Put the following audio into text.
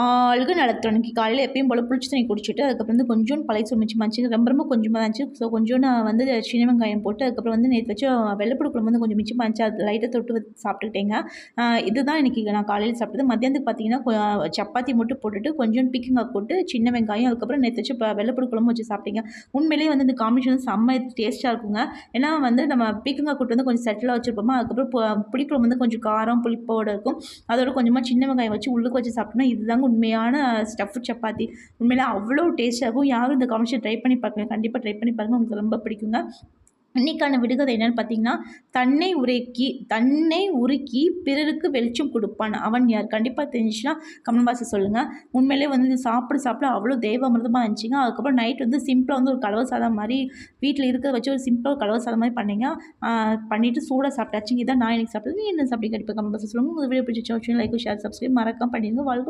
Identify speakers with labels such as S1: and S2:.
S1: ஆளுக்கு அன்றைக்கி காலையில் எப்பயும் போல் புளிச்சு தண்ணி குடிச்சிட்டு அதுக்கப்புறம் வந்து கொஞ்சோண்டு பழைய சுமிச்சு மச்சு ரொம்ப ரொம்ப கொஞ்சமாக தான் இருந்துச்சு. ஸோ கொஞ்சோண்டு நான் வந்து சின்ன வெங்காயம் போட்டு அதுக்கப்புறம் வந்து நேற்று வச்சு வெள்ளைப்பூடு குழம்பு வந்து கொஞ்சம் மிச்சமாக இருந்துச்சு. அது லைட்டாக தொட்டு வச்சு சாப்பிட்டுக்கிட்டேங்க. இதுதான் இன்றைக்கி நான் காலையில் சாப்பிட்டது. மத்தியானத்துக்கு பார்த்தீங்கன்னா சப்பாத்தி மட்டும் போட்டுட்டு கொஞ்சோண்டு பிக்கிங்காக போட்டு சின்ன வெங்காயம் அதுக்கப்புறம் நேற்று வச்சு இப்போ குழம்பு வச்சு சாப்பிட்டீங்க. உண்மையிலேயே வந்து இந்த காம்பினேஷன் செம்ம டேஸ்ட்டாக இருக்குங்க. ஏன்னா வந்து நம்ம பீக்கங்காய் கூட்டு வந்து கொஞ்சம் செட்டிலாக வச்சுருப்போமா அதுக்கப்புறம் புளிக்குழம்பு வந்து கொஞ்சம் காரம் புளிப்போட இருக்கும். அதோட கொஞ்சமாக சின்ன வெங்காயம் வச்சு உள்ளுக்கு வச்சு சாப்பிட்டோம்னா இதுதாங்க உண்மையான ஸ்டஃப் சப்பாத்தி. உண்மையிலே அவ்வளோ டேஸ்ட்டாக இருக்கும். யாரும் இந்த காம்பினேஷன் ட்ரை பண்ணி பார்க்குங்க கண்டிப்பாக ட்ரை பண்ணி பாருங்கள் உங்களுக்கு ரொம்ப பிடிக்குங்க. இன்றைக்கான விடுகதை என்னென்னு பார்த்தீங்கன்னா தன்னை உருக்கி தன்னை உருக்கி பிறருக்கு வெளிச்சம் கொடுப்பான். அவன் யார்? கண்டிப்பாக தெரிஞ்சுச்சுன்னா கமெண்ட் பாக்ஸில் சொல்லுங்கள் உண்மையிலே வந்து இது சாப்பிட சாப்பிட அவ்வளோ தெய்வாமிர்தமாக இருந்துச்சுங்க. அதுக்கப்புறம் நைட் வந்து சிம்பிளாக வந்து ஒரு கலவை சாதம் மாதிரி வீட்டில் இருக்கிறத வச்சு ஒரு சிம்பிளாக கலவை சாதம் மாதிரி பண்ணிங்க. பண்ணிவிட்டு பண்ணிட்டு சூடாக சாப்பிட்டாச்சு இதான் நான் எனக்கு சாப்பிட்டது. நீ என்ன சாப்பிட்டு கண்டிப்பாக கமெண்ட் பாக்ஸில் சொல்லுங்கள் உங்கள் வீடியோ பிடிச்சி லைக் ஷேர் சப்ஸ்கிரைப் மறக்காம பண்ணிடுங்க. வாழ்வு